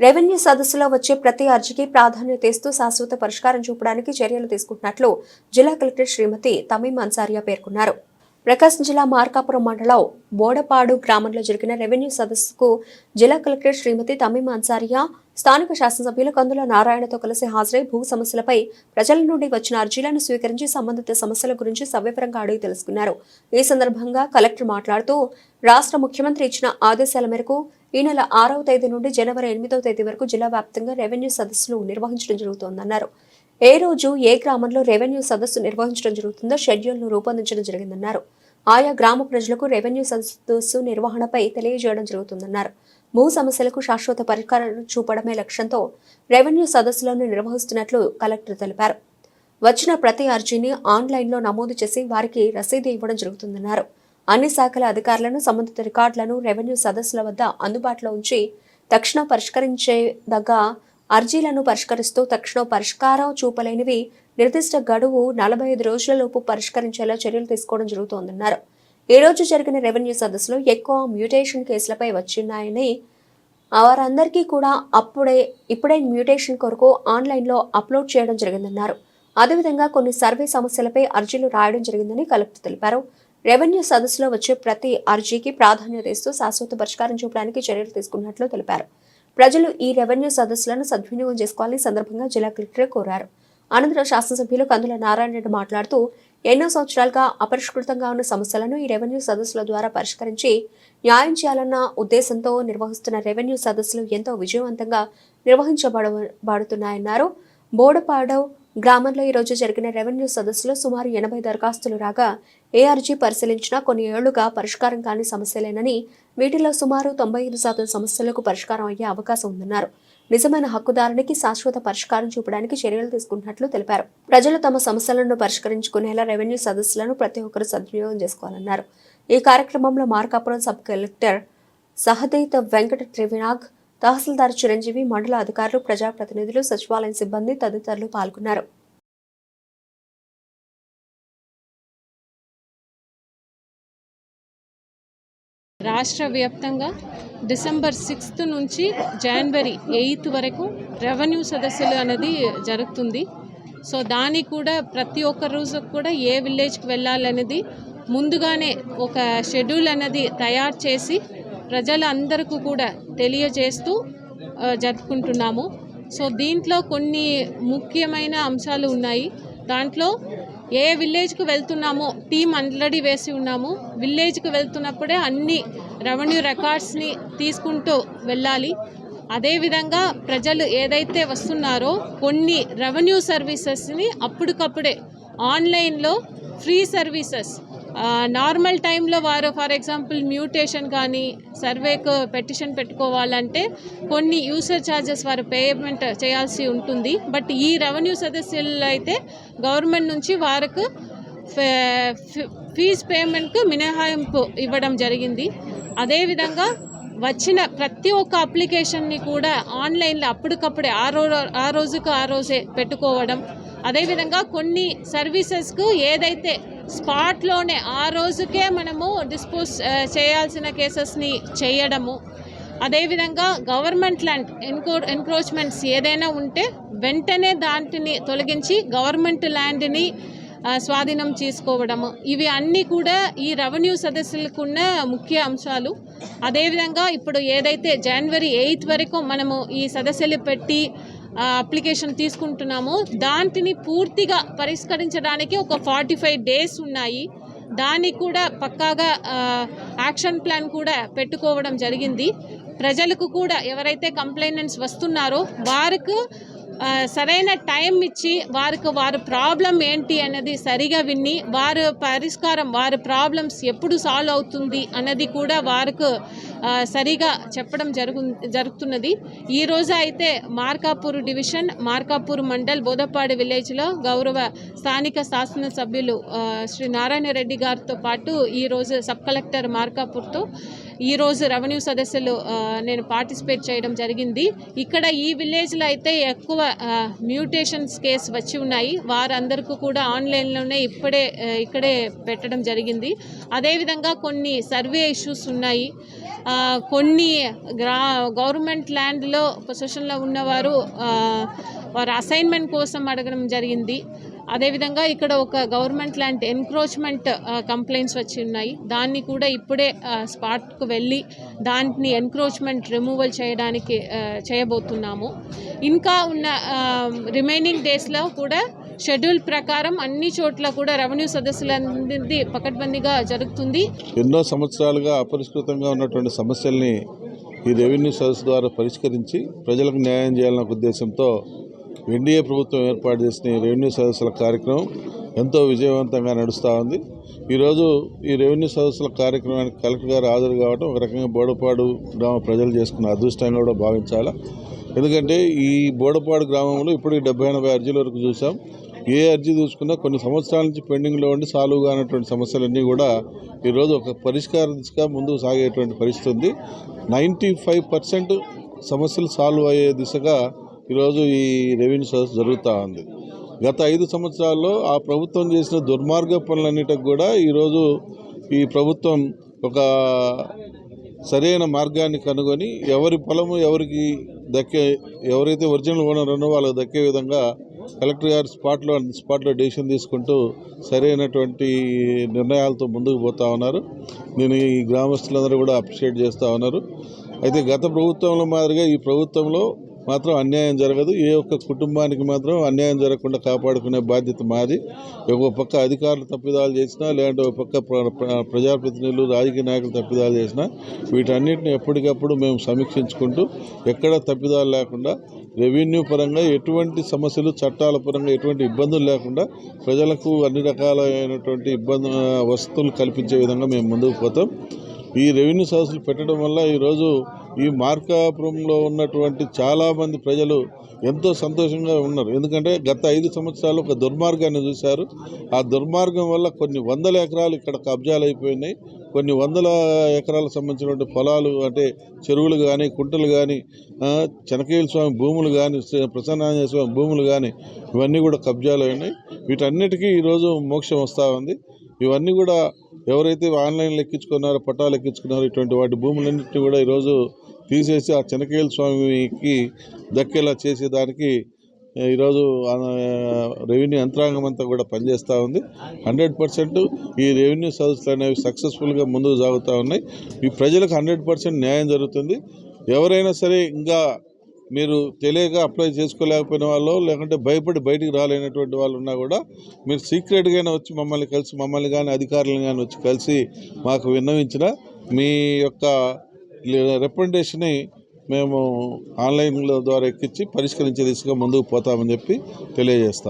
Revenue సదస్సులో వచ్చే ప్రతి అర్జీకి ప్రాధాన్యత ఇస్తూ శాశ్వత పరిష్కారం చూపడానికి చర్యలు తీసుకుంటున్నట్లు జిల్లా కలెక్టర్ శ్రీమతి తమీం అన్సారియా పేర్కొన్నారు. ప్రకాశం జిల్లా మార్కాపురం మండలం బోడపాడు గ్రామంలో జరిగిన రెవెన్యూ సదస్సుకు జిల్లా కలెక్టర్ శ్రీమతి తమీం అన్సారియా స్థానిక శాసనసభ్యులు కందుల నారాయణతో కలిసి హాజరై భూ సమస్యలపై ప్రజల నుండి వచ్చిన అర్జీలను స్వీకరించి సంబంధిత సమస్యల గురించి సవివరంగా అడిగి తెలుసుకున్నారు. ఈ సందర్భంగా కలెక్టర్ మాట్లాడుతూ రాష్ట్ర ముఖ్యమంత్రి ఇచ్చిన ఆదేశాల మేరకు ఈ నెల ఆరవ తేదీ నుండి జనవరి ఎనిమిదవ తేదీ వరకు జిల్లా వ్యాప్తంగా రెవెన్యూ సదస్సులు నిర్వహించడం జరుగుతోందన్నారు. ఏ రోజు ఏ గ్రామంలో రెవెన్యూ సదస్సు నిర్వహించడం జరుగుతుందో షెడ్యూల్ను రూపొందించడం జరిగిందన్నారు. ఆయా గ్రామ ప్రజలకు రెవెన్యూ సదస్సు నిర్వహణపై తెలియజేయడం జరుగుతుందన్నారు. భూ సమస్యలకు శాశ్వత పరిష్కారం చూపడమే లక్ష్యంతో రెవెన్యూ సదస్సులను నిర్వహిస్తున్నట్లు కలెక్టర్ తెలిపారు. వచ్చిన ప్రతి అర్జీని ఆన్లైన్లో నమోదు చేసి వారికి రసీదు ఇవ్వడం జరుగుతుందన్నారు. అన్ని శాఖల అధికారులను సంబంధిత రికార్డులను రెవెన్యూ సదస్సుల వద్ద అందుబాటులో ఉంచి తక్షణం పరిష్కరించేదగ్గ అర్జీలను పరిష్కరిస్తూ తక్షణం పరిష్కారం చూపలేనివి నిర్దిష్ట గడువు నలభై ఐదు రోజులలోపు పరిష్కరించేలా చర్యలు తీసుకోవడం జరుగుతోందన్నారు. ఈ రోజు జరిగిన రెవెన్యూ సదస్సులో ఎక్కువ మ్యూటేషన్ కేసులపై వచ్చిన్నాయని వారందరికీ కూడా అప్పుడే ఇప్పుడే మ్యూటేషన్ కొరకు ఆన్లైన్లో అప్లోడ్ చేయడం జరిగిందన్నారు. అదేవిధంగా కొన్ని సర్వే సమస్యలపై అర్జీలు రాయడం జరిగిందని కలెక్టర్ తెలిపారు. రెవెన్యూ సదస్సులో వచ్చే ప్రతి అర్జీకి ప్రాధాన్యత ఇస్తూ శాశ్వత పరిష్కారం చూపడానికి చర్యలు తీసుకున్నట్లు తెలిపారు. ప్రజలు ఈ రెవెన్యూ సదస్సులను సద్వినియోగం చేసుకోవాలని సందర్భంగా జిల్లా కలెక్టర్ కోరారు. అనంతరం శాసనసభ్యులు కందుల నారాయణ రెడ్డి మాట్లాడుతూ ఎన్నో సంవత్సరాలుగా అపరిష్కృతంగా ఉన్న సమస్యలను ఈ రెవెన్యూ సదస్సుల ద్వారా పరిష్కరించి న్యాయం చేయాలన్న ఉద్దేశంతో నిర్వహిస్తున్న రెవెన్యూ సదస్సులు ఎంతో విజయవంతంగా నిర్వహించబడబడుతున్నాయన్నారు బోడపాడవ్ గ్రామంలో ఈరోజు జరిగిన రెవెన్యూ సదస్సులో సుమారు ఎనభై దరఖాస్తులు రాగా ఏఆర్జీ పరిశీలించిన కొన్ని ఏళ్ళుగా పరిష్కారం కాని సమస్యలేనని వీటిలో సుమారు తొంభై ఐదు శాతం సమస్యలకు పరిష్కారం అయ్యే అవకాశం ఉందన్నారు. నిజమైన హక్కుదారునికి శాశ్వత పరిష్కారం చూపడానికి చర్యలు తీసుకుంటున్నట్లు తెలిపారు. ప్రజలు తమ సమస్యలను పరిష్కరించుకునేలా రెవెన్యూ సదస్సులను ప్రతి ఒక్కరూ సద్వినియోగం చేసుకోవాలన్నారు. ఈ కార్యక్రమంలో మార్కాపురం సబ్ కలెక్టర్ సహదేత వెంకట త్రివినాగ్ తహసీల్దార్ చిరంజీవి మండల అధికారులు ప్రజాప్రతినిధులు సచివాలయం సిబ్బంది తదితరులు పాల్గొన్నారు. రాష్ట్ర వ్యాప్తంగా డిసెంబర్ సిక్స్త్ నుంచి జనవరి ఎయిత్ వరకు రెవెన్యూ సదస్సులు అనేది జరుగుతుంది. సో దానికి కూడా ప్రతి ఒక్క రోజు కూడా ఏ విలేజ్కి వెళ్ళాలనేది ముందుగానే ఒక షెడ్యూల్ అనేది తయారు చేసి ప్రజలందరికీ కూడా తెలియజేస్తూ జరుపుకుంటున్నాము. సో దీంట్లో కొన్ని ముఖ్యమైన అంశాలు ఉన్నాయి. దాంట్లో ఏ విలేజ్కి వెళ్తున్నామో టీం ఆల్రెడీ వేసి ఉన్నాము. విలేజ్కి వెళ్తున్నప్పుడే అన్ని రెవెన్యూ రికార్డ్స్ని తీసుకుంటూ వెళ్ళాలి. అదేవిధంగా ప్రజలు ఏదైతే వస్తున్నారో కొన్ని రెవెన్యూ సర్వీసెస్ని అప్పటికప్పుడే ఆన్లైన్లో ఫ్రీ సర్వీసెస్ నార్మల్ టైంలో వారు ఫర్ ఎగ్జాంపుల్ మ్యూటేషన్ కానీ సర్వేకు పెటిషన్ పెట్టుకోవాలంటే కొన్ని యూసర్ ఛార్జెస్ వారు పేమెంట్ చేయాల్సి ఉంటుంది. బట్ ఈ రెవెన్యూ సదస్సులు అయితే గవర్నమెంట్ నుంచి వారికి ఫీజ్ పేమెంట్కు మినహాయింపు ఇవ్వడం జరిగింది. అదేవిధంగా వచ్చిన ప్రతి ఒక్క అప్లికేషన్ని కూడా ఆన్లైన్లో అప్పటికప్పుడే ఆ రో ఆ రోజుకు ఆ రోజే పెట్టుకోవడం. అదేవిధంగా కొన్ని సర్వీసెస్కు ఏదైతే స్పాట్లోనే ఆ రోజుకే మనము డిస్పోజ్ చేయాల్సిన కేసెస్ని చేయడము. అదేవిధంగా గవర్నమెంట్ ల్యాండ్ ఎన్కో ఎన్క్రోచ్మెంట్స్ ఏదైనా ఉంటే వెంటనే దాంటిని తొలగించి గవర్నమెంట్ ల్యాండ్ని స్వాధీనం చేసుకోవడము. ఇవి అన్నీ కూడా ఈ రెవెన్యూ సదస్సులకున్న ముఖ్య అంశాలు. అదేవిధంగా ఇప్పుడు ఏదైతే జనవరి ఎయిత్ వరకు మనము ఈ సదస్సులు పెట్టి అప్లికేషన్ తీసుకుంటున్నామో. దాంటిని పూర్తిగా పరిష్కరించడానికి ఒక ఫార్టీ ఫైవ్ డేస్ ఉన్నాయి. దానికి కూడా పక్కాగా యాక్షన్ ప్లాన్ కూడా పెట్టుకోవడం జరిగింది. ప్రజలకు కూడా ఎవరైతే కంప్లైనెంట్స్ వస్తున్నారో వారికి సరైన టైం ఇచ్చి వారికి వారి ప్రాబ్లం ఏంటి అనేది సరిగా విని వారు పరిష్కారం వారి ప్రాబ్లమ్స్ ఎప్పుడు సాల్వ్ అవుతుంది అన్నది కూడా వారికి సరిగా చెప్పడం జరుగు జరుగుతున్నది. ఈ రోజు అయితే మార్కాపూర్ డివిజన్ మార్కాపూర్ మండల్ బోధపాడు విలేజ్లో గౌరవ స్థానిక శాసనసభ్యులు శ్రీ నారాయణ రెడ్డి గారితో పాటు ఈరోజు సబ్ కలెక్టర్ మార్కాపూర్తో ఈరోజు రెవెన్యూ సదస్సులు నేను పార్టిసిపేట్ చేయడం జరిగింది. ఇక్కడ ఈ విలేజ్లో అయితే ఎక్కువ మ్యూటేషన్స్ కేసు వచ్చి ఉన్నాయి. వారందరికీ కూడా ఆన్లైన్లోనే ఇప్పుడే ఇక్కడే పెట్టడం జరిగింది. అదేవిధంగా కొన్ని సర్వే ఇష్యూస్ ఉన్నాయి. కొన్ని గ్రా గవర్నమెంట్ ల్యాండ్లో పొజిషన్లో ఉన్నవారు వారు అసైన్మెంట్ కోసం అడగడం జరిగింది. అదేవిధంగా ఇక్కడ ఒక గవర్నమెంట్ ల్యాండ్ ఎన్క్రోచ్మెంట్ కంప్లైంట్స్ వచ్చి ఉన్నాయి. దాన్ని కూడా ఇప్పుడే స్పాట్కు వెళ్ళి దాన్ని ఎన్క్రోచ్మెంట్ రిమూవల్ చేయడానికి చేయబోతున్నాము. ఇంకా ఉన్న రిమైనింగ్ డేస్లో కూడా షెడ్యూల్ ప్రకారం అన్ని చోట్ల కూడా రెవెన్యూ సదస్సులంది పకడ్బందీగా జరుగుతుంది. ఎన్నో సంవత్సరాలుగా అపరిష్కృతంగా ఉన్నటువంటి సమస్యల్ని ఈ రెవెన్యూ సదస్సు ద్వారా పరిష్కరించి ప్రజలకు న్యాయం చేయాలన్న ఉద్దేశంతో ఎన్డీఏ ప్రభుత్వం ఏర్పాటు చేసిన ఈ రెవెన్యూ సదస్సుల కార్యక్రమం ఎంతో విజయవంతంగా నడుస్తూ ఉంది. ఈరోజు ఈ రెవెన్యూ సదస్సుల కార్యక్రమానికి కలెక్టర్ గారు హాజరు కావడం ఒక రకంగా బోడపాడు గ్రామ ప్రజలు చేసుకున్న అదృష్టంగా కూడా భావించాలా. ఎందుకంటే ఈ బోడపాడు గ్రామంలో ఇప్పుడు డెబ్బై ఎనభై అర్జీల వరకు చూసాం ఏ అర్జీ చూసుకున్నా కొన్ని సంవత్సరాల నుంచి పెండింగ్లో ఉండి సాల్వ్ కానటువంటి సమస్యలన్నీ కూడా ఈరోజు ఒక పరిష్కార దిశగా ముందుకు సాగేటువంటి పరిస్థితి ఉంది. నైంటీ ఫైవ్ పర్సెంట్ సమస్యలు సాల్వ్ అయ్యే దిశగా ఈరోజు ఈ రెవెన్యూ సర్వీస్ జరుగుతూ ఉంది. గత ఐదు సంవత్సరాల్లో ఆ ప్రభుత్వం చేసిన దుర్మార్గ పనులన్నిటికి కూడా ఈరోజు ఈ ప్రభుత్వం ఒక సరైన మార్గాన్ని కనుగొని ఎవరి పొలము ఎవరికి దక్కే ఎవరైతే ఒరిజినల్ ఓనర్ ఉన్నో వాళ్ళకి దక్కే విధంగా కలెక్టర్ గారు స్పాట్లో స్పాట్లో డెసిషన్ తీసుకుంటూ సరైనటువంటి నిర్ణయాలతో ముందుకు పోతా ఉన్నారు. నేను ఈ గ్రామస్తులందరూ కూడా అప్రిషియేట్ చేస్తూ ఉన్నారు. అయితే గత ప్రభుత్వంలో మాదిరిగా ఈ ప్రభుత్వంలో మాత్రం అన్యాయం జరగదు. ఏ ఒక్క కుటుంబానికి మాత్రం అన్యాయం జరగకుండా కాపాడుకునే బాధ్యత మాది. ఒక పక్క అధికారులు తప్పిదాలు చేసినా లేదంటే ఒక పక్క ప్రజాప్రతినిధులు రాజకీయ నాయకులు తప్పిదాలు చేసినా వీటన్నిటిని ఎప్పటికప్పుడు మేము సమీక్షించుకుంటూ ఎక్కడ తప్పిదాలు లేకుండా రెవెన్యూ పరంగా ఎటువంటి సమస్యలు చట్టాల పరంగా ఎటువంటి ఇబ్బందులు లేకుండా ప్రజలకు అన్ని రకాలైనటువంటి ఇబ్బంది వసతులు కల్పించే విధంగా మేము ముందుకు పోతాం. ఈ రెవెన్యూ సదస్సులు పెట్టడం వల్ల ఈరోజు ఈ మార్కాపురంలో ఉన్నటువంటి చాలామంది ప్రజలు ఎంతో సంతోషంగా ఉన్నారు. ఎందుకంటే గత ఐదు సంవత్సరాలు ఒక దుర్మార్గాన్ని చూశారు. ఆ దుర్మార్గం వల్ల కొన్ని వందల ఎకరాలు ఇక్కడ కబ్జాలు అయిపోయినాయి. కొన్ని వందల ఎకరాలకు సంబంధించినటువంటి పొలాలు అంటే చెరువులు కానీ కుంటలు కానీ చెనకేయుల స్వామి భూములు కానీ ప్రసన్నాంజ స్వామి భూములు కానీ ఇవన్నీ కూడా కబ్జాలు అయినాయి. వీటన్నిటికీ ఈరోజు మోక్షం వస్తూ ఉంది. ఇవన్నీ కూడా ఎవరైతే ఆన్లైన్లో ఎక్కించుకున్నారో పట్టాలు ఎక్కించుకున్నారో ఇటువంటి వాటి భూములన్నింటినీ కూడా ఈరోజు తీసేసి ఆ చెనకేల స్వామికి దక్కేలా చేసేదానికి ఈరోజు రెవెన్యూ యంత్రాంగం అంతా కూడా పనిచేస్తూ ఉంది. హండ్రెడ్ పర్సెంట్ ఈ రెవెన్యూ సదస్సులు అనేవి సక్సెస్ఫుల్గా ముందుకు సాగుతూ ఉన్నాయి. ఈ ప్రజలకు హండ్రెడ్ పర్సెంట్ న్యాయం జరుగుతుంది. ఎవరైనా సరే ఇంకా మీరు తెలియక అప్లై చేసుకోలేకపోయిన వాళ్ళు లేకుంటే భయపడి బయటికి రాలేనటువంటి వాళ్ళు ఉన్నా కూడా మీరు సీక్రెట్గానే వచ్చి మమ్మల్ని కలిసి మమ్మల్ని కానీ అధికారులను కానీ వచ్చి కలిసి మాకు విన్నవించిన మీ యొక్క రిప్రజెంటేషన్ని మేము ఆన్లైన్లో ద్వారా ఎక్కించి పరిష్కరించే దిశగా ముందుకు పోతామని చెప్పి తెలియజేస్తాం